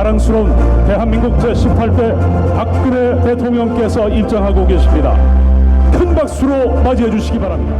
자랑스러운 대한민국 제18대 박근혜 대통령께서 입장하고 계십니다. 큰 박수로 맞이해 주시기 바랍니다.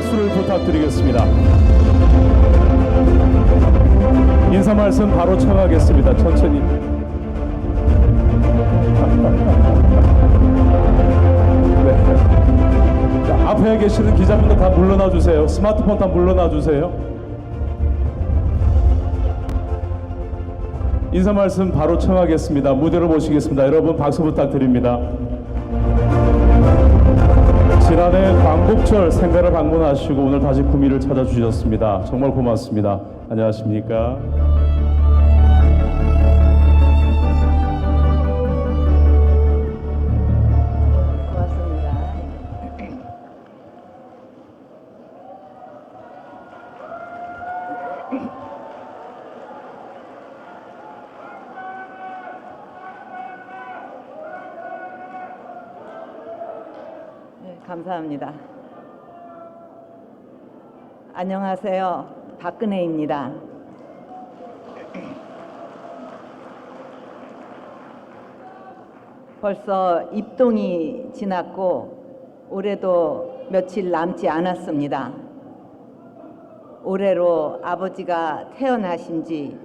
박수를 부탁드리겠습니다. 인사 말씀 바로 청하겠습니다. 천천히. 네. 자, 앞에 계시는 기자분들 다 물러나 주세요. 스마트폰 다 물러나 주세요. 인사 말씀 바로 청하겠습니다. 무대로 모시겠습니다. 여러분 박수 부탁드립니다. 광복절 생가를 방문하시고 오늘 다시 구미를 찾아주셨습니다. 정말 고맙습니다. 안녕하십니까? 네, 감사합니다. 안녕하세요. 박근혜입니다. 벌써 입동이 지났고 올해도 며칠 남지 않았습니다. 올해로 아버지가 태어나신 지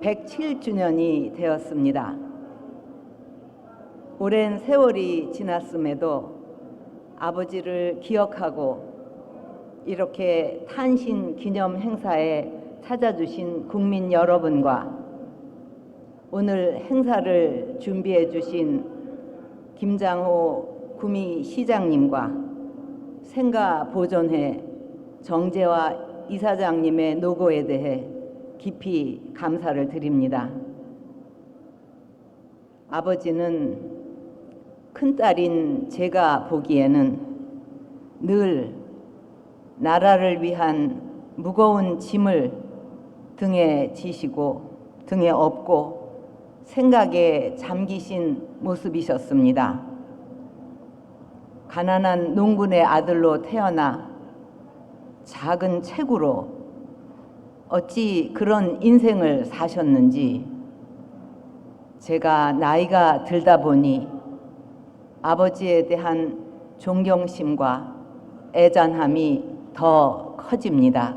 107주년이 되었습니다. 오랜 세월이 지났음에도 아버지를 기억하고 이렇게 탄신 기념 행사에 찾아주신 국민 여러분과 오늘 행사를 준비해 주신 김장호 구미 시장님과 생가 보존회 정재화 이사장님의 노고에 대해 깊이 감사를 드립니다. 아버지는 큰딸인 제가 보기에는 늘 나라를 위한 무거운 짐을 등에 지시고 등에 업고 생각에 잠기신 모습이셨습니다. 가난한 농군의 아들로 태어나 작은 체구로 어찌 그런 인생을 사셨는지 제가 나이가 들다 보니 아버지에 대한 존경심과 애잔함이 더 커집니다.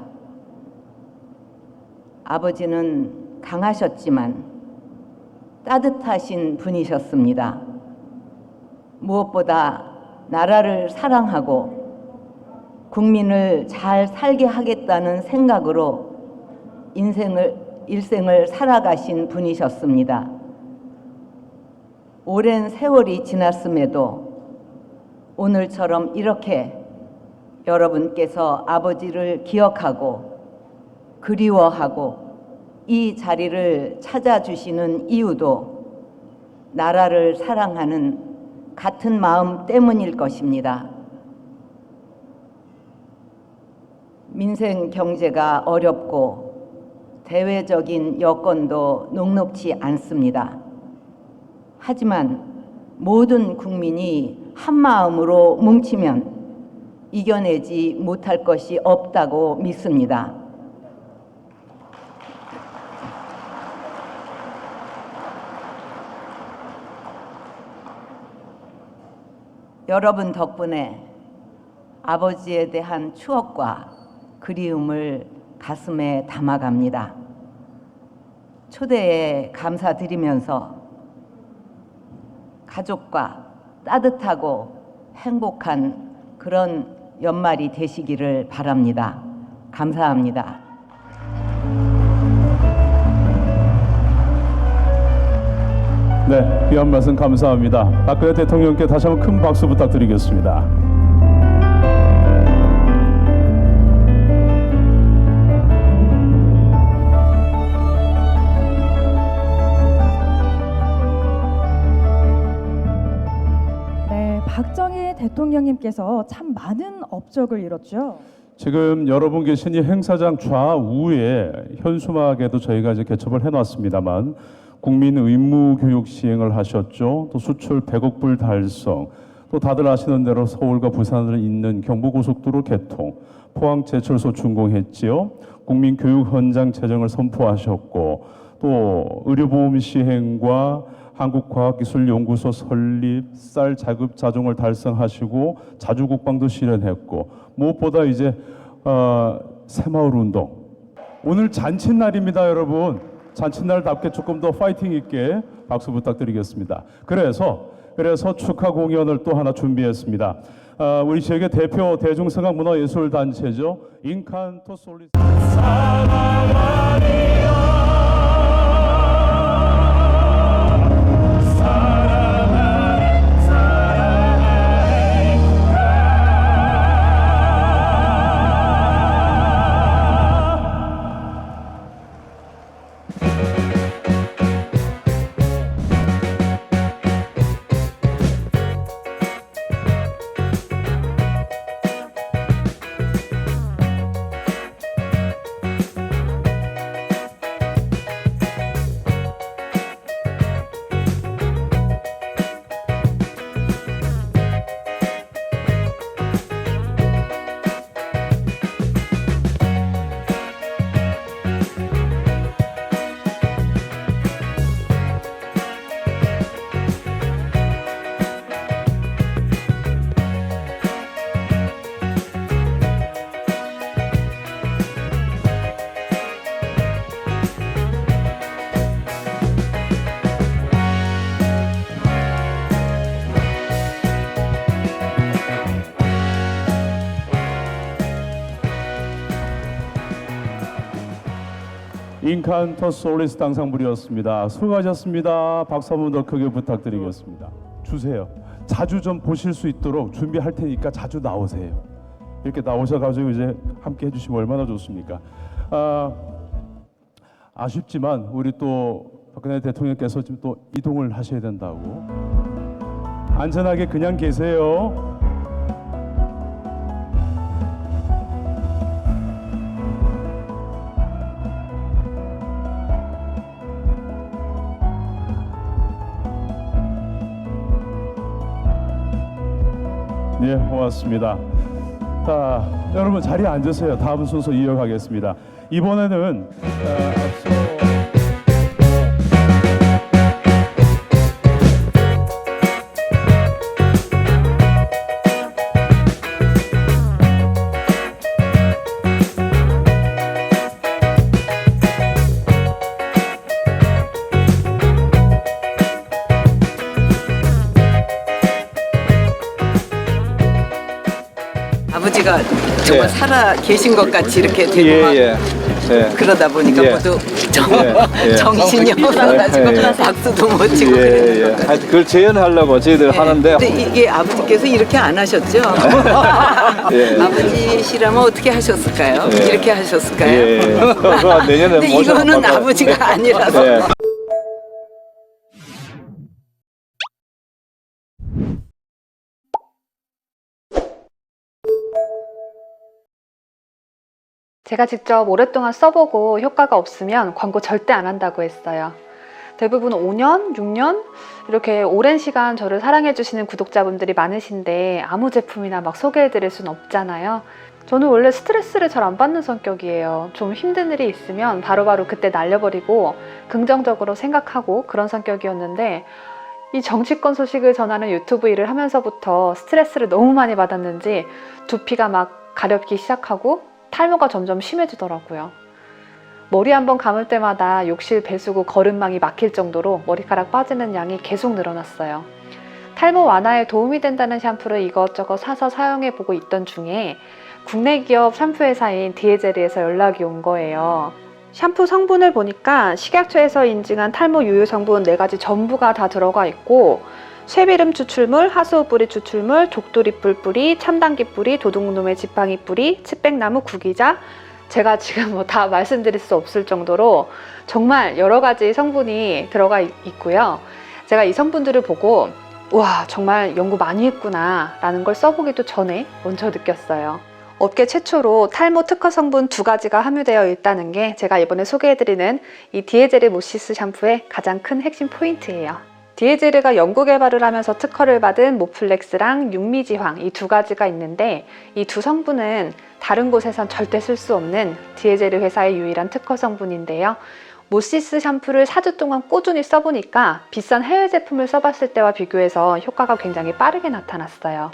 아버지는 강하셨지만 따뜻하신 분이셨습니다. 무엇보다 나라를 사랑하고 국민을 잘 살게 하겠다는 생각으로 인생을 일생을 살아가신 분이셨습니다. 오랜 세월이 지났음에도 오늘처럼 이렇게 여러분께서 아버지를 기억하고 그리워하고 이 자리를 찾아주시는 이유도 나라를 사랑하는 같은 마음 때문일 것입니다. 민생 경제가 어렵고 대외적인 여건도 녹록치 않습니다. 하지만 모든 국민이 한 마음으로 뭉치면 이겨내지 못할 것이 없다고 믿습니다. 여러분 덕분에 아버지에 대한 추억과 그리움을 가슴에 담아갑니다. 초대에 감사드리면서 가족과 따뜻하고 행복한 그런 연말이 되시기를 바랍니다. 감사합니다. 네, 귀한 말씀 감사합니다. 박근혜 대통령께 다시 한번 큰 박수 부탁드리겠습니다. 대통령님께서 참 많은 업적을 이뤘죠. 지금 여러분 계신 이 행사장 좌우에 현수막에도 저희가 이제 개첩을 해놨습니다만 국민 의무 교육 시행을 하셨죠. 또 수출 100억 불 달성. 또 다들 아시는 대로 서울과 부산을 잇는 경부고속도로 개통, 포항 제철소 준공했지요. 국민 교육 현장 재정을 선포하셨고 또 의료보험 시행과 한국과학기술연구소 설립, 쌀 자급 자종을 달성하시고 자주국방도 실현했고 무엇보다 이제 어, 새마을 운동 오늘 잔칫날입니다, 여러분. 잔칫날답게 조금 더 파이팅 있게 박수 부탁드리겠습니다. 그래서 그래서 축하 공연을 또 하나 준비했습니다. 아, 우리 지역의 대표 대중성악 문화예술 단체죠. 인칸토 솔리. 인칸토 솔리스 당상부리였습니다. 수고하셨습니다. 박수 한번 더 크게 부탁드리겠습니다. 주세요. 자주 좀 보실 수 있도록 준비할 테니까 자주 나오세요. 이렇게 나오셔가지고 이제 함께 해주시면 얼마나 좋습니까? 아, 아쉽지만 우리 또 박근혜 대통령께서 지금 또 이동을 하셔야 된다고 안전하게 그냥 계세요. 고맙습니다. 자, 여러분 자리에 앉으세요. 다음 순서 이어가겠습니다. 이번에는 어, 정말 예. 살아 계신 것 같이 이렇게 되고 막 예, 예. 예. 그러다 보니까 예. 모두 정, 예, 예. 정신이 없어가지고 예, 예. 박수도 못 치고 예, 예. 것 하여튼 그걸 재현하려고 저희들 하는데 근데 이게 아버지께서 이렇게 안 하셨죠? 예. 아버지시라면 어떻게 하셨을까요? 예. 이렇게 하셨을까요? 예. 내년에 근데 모셔 이거는 아버지가 아니라서 예. 제가 직접 오랫동안 써보고 효과가 없으면 광고 절대 안 한다고 했어요. 대부분 5년, 6년 이렇게 오랜 시간 저를 사랑해 주시는 구독자분들이 많으신데 아무 제품이나 막 소개해 드릴 순 없잖아요. 저는 원래 스트레스를 잘 안 받는 성격이에요. 좀 힘든 일이 있으면 바로바로 그때 날려버리고 긍정적으로 생각하고 그런 성격이었는데 이 정치권 소식을 전하는 유튜브 일을 하면서부터 스트레스를 너무 많이 받았는지 두피가 막 가렵기 시작하고 탈모가 점점 심해지더라고요. 머리 한번 감을 때마다 욕실 배수구 거름망이 막힐 정도로 머리카락 빠지는 양이 계속 늘어났어요. 탈모 완화에 도움이 된다는 샴푸를 이것저것 사서 사용해 보고 있던 중에 국내 기업 샴푸 회사인 디에젤리에서 연락이 온 거예요. 샴푸 성분을 보니까 식약처에서 인증한 탈모 유효 성분 4가지 전부가 다 들어가 있고 쇠비름 추출물, 하수오 뿌리 추출물, 족두리 뿔 뿌리, 참당귀 뿌리, 도둑놈의 지팡이 뿌리, 칡백나무 구기자 제가 지금 뭐 다 말씀드릴 수 없을 정도로 정말 여러 가지 성분이 들어가 있- 있고요. 제가 이 성분들을 보고 와 정말 연구 많이 했구나 라는 걸 써보기도 전에 먼저 느꼈어요. 업계 최초로 탈모 특허 성분 두 가지가 함유되어 있다는 게 제가 이번에 소개해드리는 이 디에제르 모시스 샴푸의 가장 큰 핵심 포인트예요. 디에제르가 연구 개발을 하면서 특허를 받은 모플렉스랑 육미지황 이 두 가지가 있는데 이 두 성분은 다른 곳에선 절대 쓸 수 없는 디에제르 회사의 유일한 특허 성분인데요. 모시스 샴푸를 4주 동안 꾸준히 써보니까 비싼 해외 제품을 써봤을 때와 비교해서 효과가 굉장히 빠르게 나타났어요.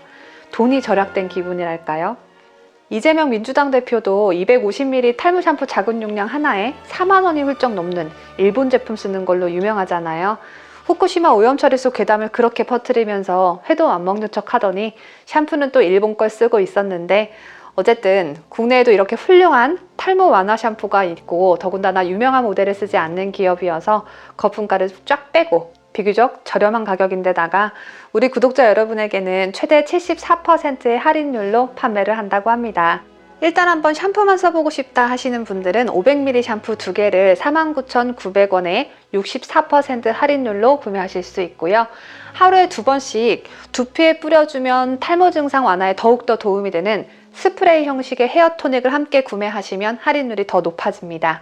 돈이 절약된 기분이랄까요? 이재명 민주당 대표도 250ml 탈모 샴푸 작은 용량 하나에 4만 원이 훌쩍 넘는 일본 제품 쓰는 걸로 유명하잖아요. 후쿠시마 오염 처리수 괴담을 그렇게 퍼뜨리면서 회도 안 먹는 척 하더니 샴푸는 또 일본 걸 쓰고 있었는데 어쨌든 국내에도 이렇게 훌륭한 탈모 완화 샴푸가 있고 더군다나 유명한 모델을 쓰지 않는 기업이어서 거품가를 쫙 빼고 비교적 저렴한 가격인데다가 우리 구독자 여러분에게는 최대 74%의 할인율로 판매를 한다고 합니다. 일단 한번 샴푸만 써보고 싶다 하시는 분들은 500ml 샴푸 두 개를 49,900원에 64% 할인율로 구매하실 수 있고요. 하루에 두 번씩 두피에 뿌려주면 탈모 증상 완화에 더욱더 도움이 되는 스프레이 형식의 헤어 토닉을 함께 구매하시면 할인율이 더 높아집니다.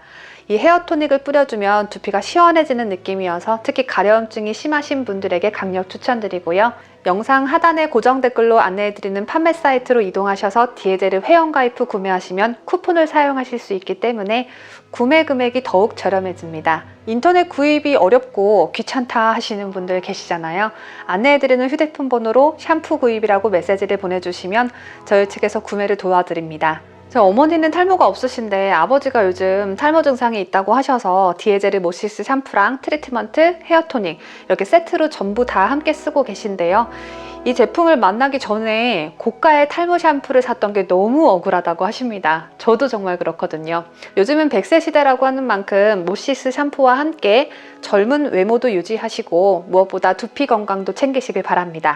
이 헤어 토닉을 뿌려주면 두피가 시원해지는 느낌이어서 특히 가려움증이 심하신 분들에게 강력 추천드리고요. 영상 하단에 고정 댓글로 안내해드리는 판매 사이트로 이동하셔서 디에제르 회원가입 후 구매하시면 쿠폰을 사용하실 수 있기 때문에 구매 금액이 더욱 저렴해집니다. 인터넷 구입이 어렵고 귀찮다 하시는 분들 계시잖아요. 안내해드리는 휴대폰 번호로 샴푸 구입이라고 메시지를 보내주시면 저희 측에서 구매를 도와드립니다. 저 어머니는 탈모가 없으신데 아버지가 요즘 탈모 증상이 있다고 하셔서 디에제르 모시스 샴푸랑 트리트먼트, 헤어토닉 이렇게 세트로 전부 다 함께 쓰고 계신데요. 이 제품을 만나기 전에 고가의 탈모 샴푸를 샀던 게 너무 억울하다고 하십니다. 저도 정말 그렇거든요. 요즘은 100세 시대라고 하는 만큼 모시스 샴푸와 함께 젊은 외모도 유지하시고 무엇보다 두피 건강도 챙기시길 바랍니다.